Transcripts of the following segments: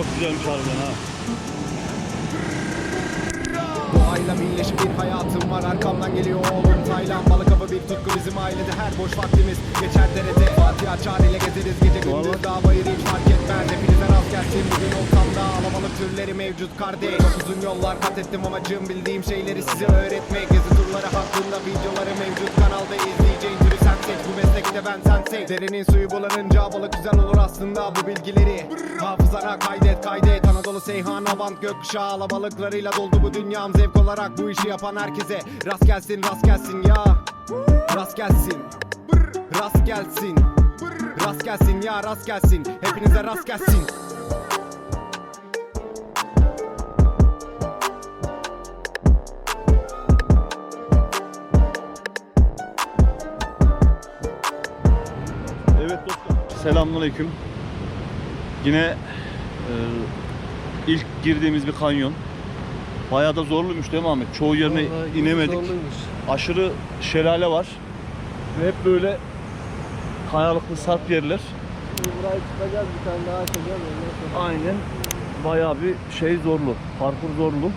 Çok güzelmiş harbiden ha. Doğayla birleşik bir hayatım var. Arkamdan geliyor oğlum Taylan. Balık avı bir tutku bizim ailede. Her boş vaktimiz Geçer derede. Fatih açar ile gezeriz. Gece gündüz dağ bayır hiç fark etmez. Hepinize rast gelsin. Bugün oltamda alamalık türleri mevcut kardeş. Çok uzun yollar kat ettim amacım. Bildiğim şeyleri size öğretmek. Gezi turları hakkında videoları mevcut. Kanalda sen meslekte ben sen seç Derenin suyu bulanınca balık güzel olur aslında bu bilgileri. Hafızana kaydet kaydet. Anadolu Seyhan Avant gökkuşağı alabalıklarıyla doldu bu dünyam. Zevk olarak bu işi yapan herkese Rast gelsin rast gelsin ya. Rast gelsin. Rast gelsin. Rast gelsin ya rast gelsin. Hepinize rast gelsin Selamünaleyküm. Yine e, ilk girdiğimiz bir kanyon. Bayağı da zorluymuş değil mi Ahmet? Çoğu yerine Vallahi inemedik. zorluymuş. Aşırı şelale var. Ve hep böyle kayalıklı sarp yerler. Şimdi burayı çıkacağız bir tane daha açacağız. Aynen. Bayağı bir şey zorlu. Parkur zorlu.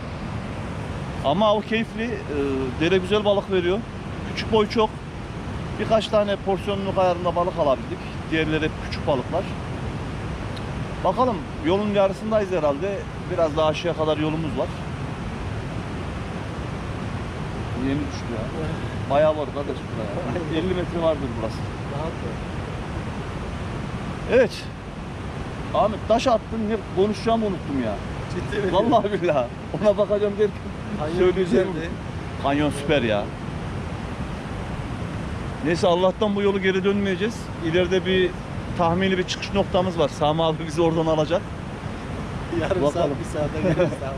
Ama o keyifli. e, dere güzel balık veriyor. Küçük boy çok. Birkaç tane porsiyonluk ayarında balık alabildik. Diğerleri hep küçük balıklar. Bakalım yolun yarısındayız herhalde. Biraz daha aşağıya kadar yolumuz var. Yeni düştü ya. Bayağı var kardeş buraya. 50 metre vardır burası. Evet. Ahmet taş attın ne konuşacağımı unuttum ya. Ciddi mi? Vallahi billahi. Ona bakacağım derken söyleyeceğim. Kanyon süper ya. Neyse Allah'tan bu yolu geri dönmeyeceğiz. İleride bir tahmini bir çıkış noktamız var. Sami abi bizi oradan alacak. Yarım Bakalım. saat bir saate geliriz tamam.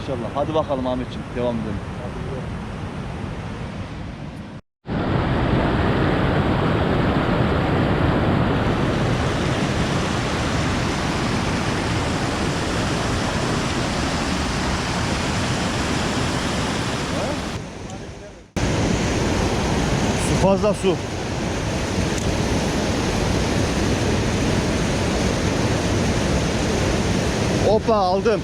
İnşallah. Hadi bakalım Ahmetciğim. Devam edelim. Fazla su. Hoppa aldım.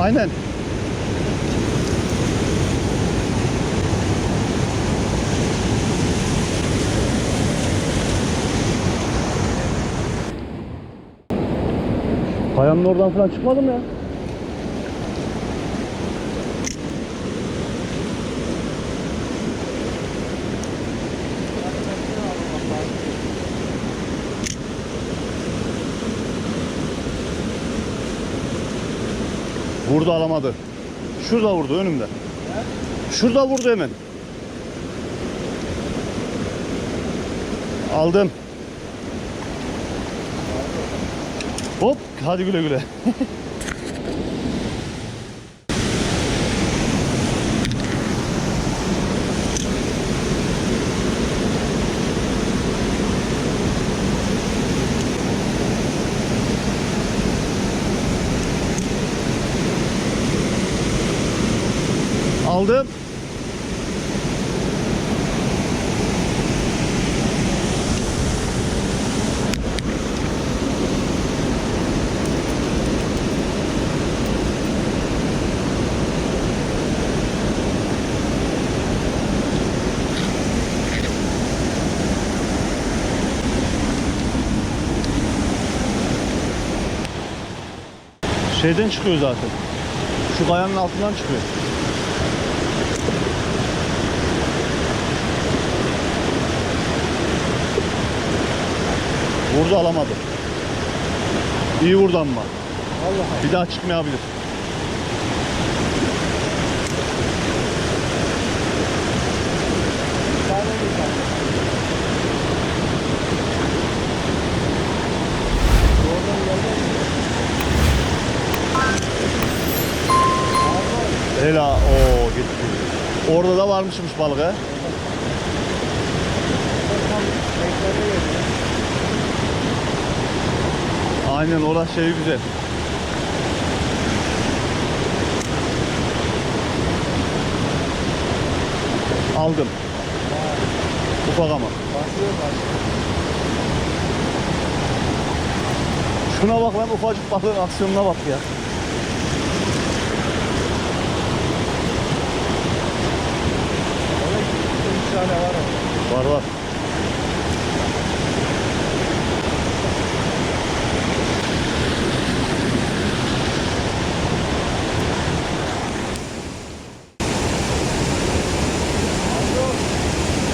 Aynen. Kayanın oradan falan çıkmadım ya. Vurdu alamadı. Şurada vurdu önümde. Şurada vurdu hemen. Aldım. Hop hadi güle güle. Aldım. Şeyden çıkıyor zaten. Şu kayanın altından çıkıyor. Vurdu alamadı. İyi vurdu ama. Allah Bir daha çıkmayabilir. Bir tane mi kaldı? Oradan gelmez mi? Ela o gitti. Orada da varmışmış geliyor. Aynen orası şey güzel. Aldım. Ufak ama. Şuna bak lan ufacık balığın aksiyonuna bak ya. Tane var ama. Var var.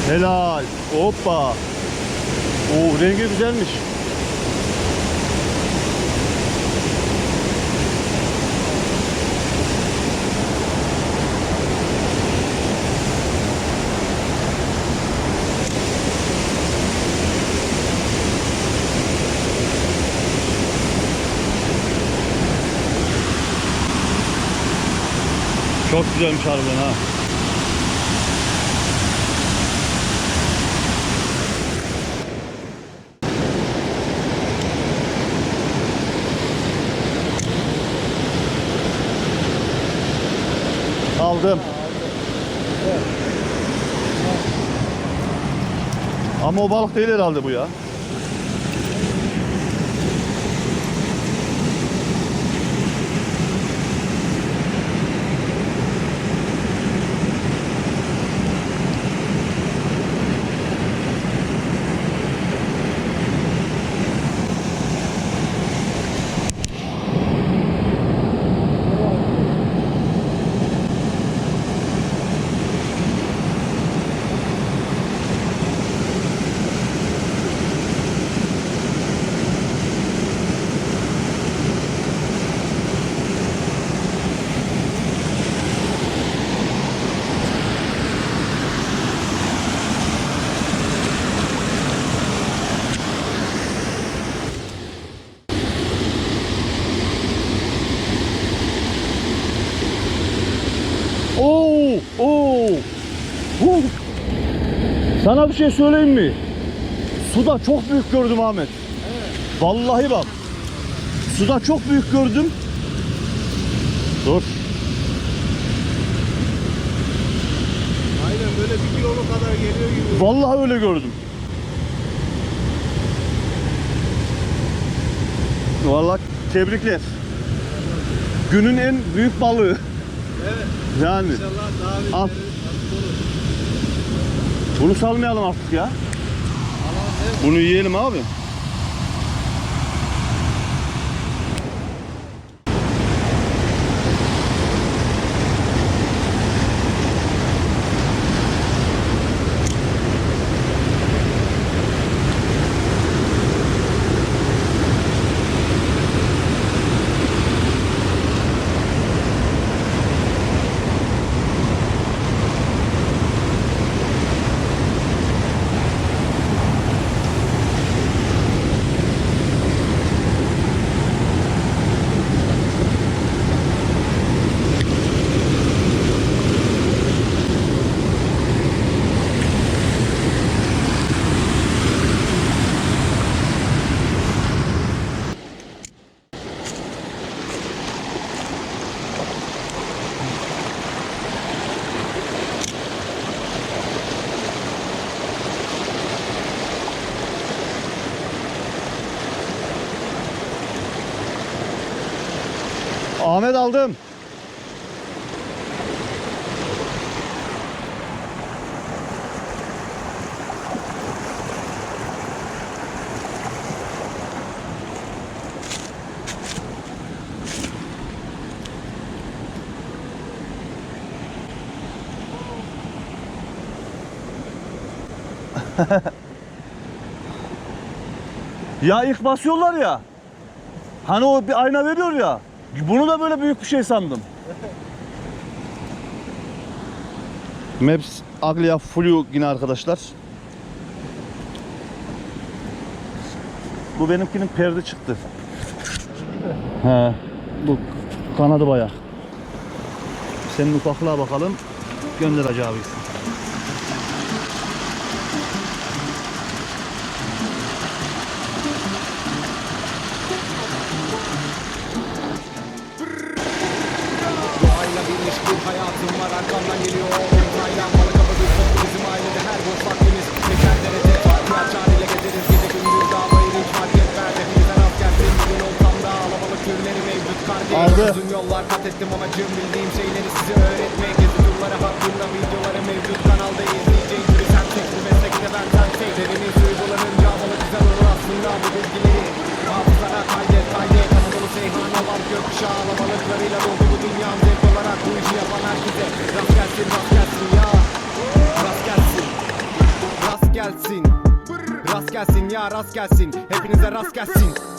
Helal. Hoppa. Oo rengi güzelmiş. Çok güzelmiş harbiden ha. Aldım. Ama o balık değil herhalde bu ya. Oo, oo. Huh. Sana bir şey söyleyeyim mi? Suda çok büyük gördüm Ahmet. Vallahi bak. Suda çok büyük gördüm. Dur. Aynen böyle bir kiloluk kadar geliyor gibi. Vallahi öyle gördüm. Vallahi tebrikler. Günün en büyük balığı. Evet. Yani. İnşallah daha bir Al. nasip olur. Bunu salmayalım artık ya. Bunu yiyelim abi. Ahmet aldım. ya ilk basıyorlar ya. Hani o bir ayna veriyor ya. Bunu da böyle büyük bir şey sandım. Maps Aglia Flu yine arkadaşlar. Bu benimkinin perde çıktı. He. Bu kanadı bayağı. Senin ufaklığa bakalım. Gönder Hacı var Arkamdan geliyor oğlum Taylan balık hava bir tutku bizim ailede her boş vaktimiz Geçer derede Fatih Açar ile gezeriz. Gece gündüz dağ bayır hiç fark etmez. Hepinize rast gelsin bugün oltamda Alabalık türleri mevcut. Kardeş Aldı. Uzun yollar kat ettim amacım bildiğim şeyleri size öğretmek. Turları hakkında videoları mevcut gelsin. Rast gelsin ya rast gelsin. Hepinize rast gelsin